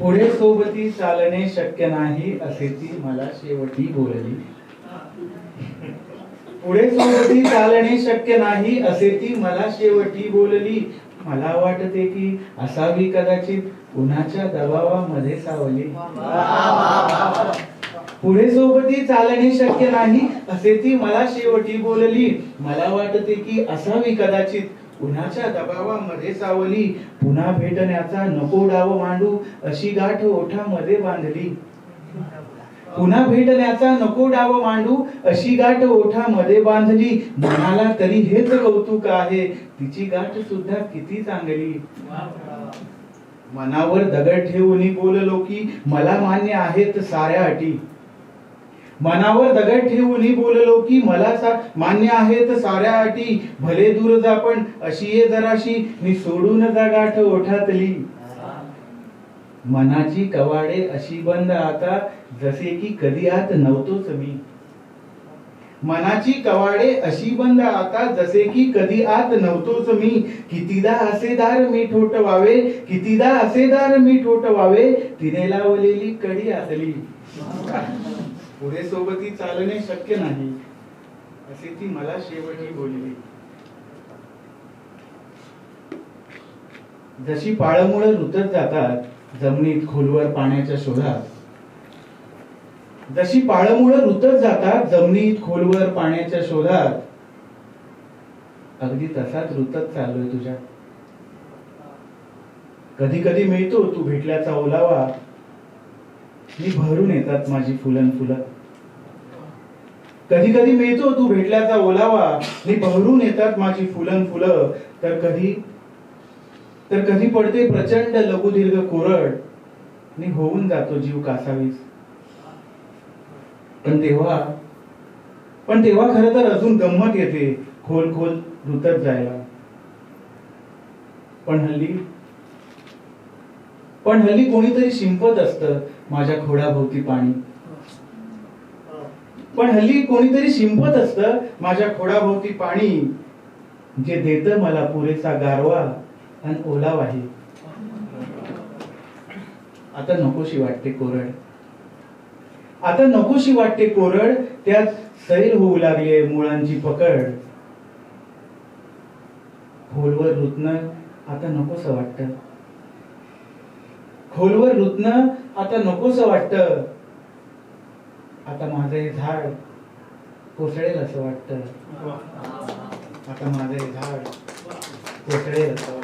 पुढे सोबती चालणे शक्य नाही असे ती मला शेवटी बोलली. पुढे सोबती चालणे शक्य नाही असे ती मला शेवटी बोलली. मला वाटते की असावी कदाचित उन्हाच्या दबावामध्ये सावली. पुढे सोबती चालणे शक्य नाही असे ती मला शेवटी बोलली. मला वाटते की असावी कदाचित उन्हाच्या दबावामध्ये सावली? पुन्हा भेटण्याचा नको डाव मांडू अशी गाठ ओठामध्ये बांधली. पुन्हा भेटण्याचा नको डाव मांडू अशी गाठ ओठामध्ये बांधली. मनाला तरी हेच कौतुक आहे. तिची गाठ सुद्धा किती चांगली. मनावर दगड ठेवून बोललो की मला मान्य आहेत साऱ्या अटी. मनावर दगड ठेवून बोललो की मला सा मान्य आहेत साऱ्या अटी. भले दूर जा पण अशी ये जराशी. मी सोडून जा गाठ ओठातली. मनाची कवाडे अशी बंद आता. जसे की कधी आत नव्हतोच मी. मनाची कवाडे अशी बंद आता. जसे की कधी आत नव्हतोच मी. कितीदा असे दार मी ठोठवावे. कितीदा असे दार मी ठोठवावे. तिने लावलेली कडी आतली पुढे सोबती चालणे शक्य नाही असे ती मला शेवटी बोलली. जशी पाळमुळं रुतत जातात जमिनीत खोलवर पाण्याच्या शोधात जशी पाळमुळं रुतत जातात जमिनीत खोलवर पाण्याच्या शोधात अगदी तसाच रुतत चाललोय तुझ्या. कधी कधी मिळतो तू भेटल्याचा ओलावा मी भरून येतात माझी फुलं फुलं. कधी कधी मिळतो तू भेटल्याचा ओलावा. मी भरून येतात माझी फुलं फुलं. तर कधी तर कधी पडते प्रचंड लघुदीर्घ कोरड. मी होऊन जातो जीव कासावीस. पण तेव्हा पण तेव्हा खरं तर अजून गंमत येते. खोल खोल रुतत जायला. पण हल्ली पण हल्ली कोणीतरी शिंपत असतं माझ्या खोडाभोवती पाणी. पण हल्ली कोणीतरी शिंपत असतं माझ्या खोडाभोवती पाणी. जे देत मला पुरेसा गारवा आणि ओलावाही आता नकोशी वाटते कोरड. आता नकोशी वाटते कोरड त्यात सैल होऊ लागली मुळांची पकड. खोलवर रुतणं आता नकोस वाटत. खोलवर रुतणं आता नकोस वाटत. आता माझं हे झाड कोसळेल असं वाटत. आता माझं हे झाड कोसळेल असं वाटत.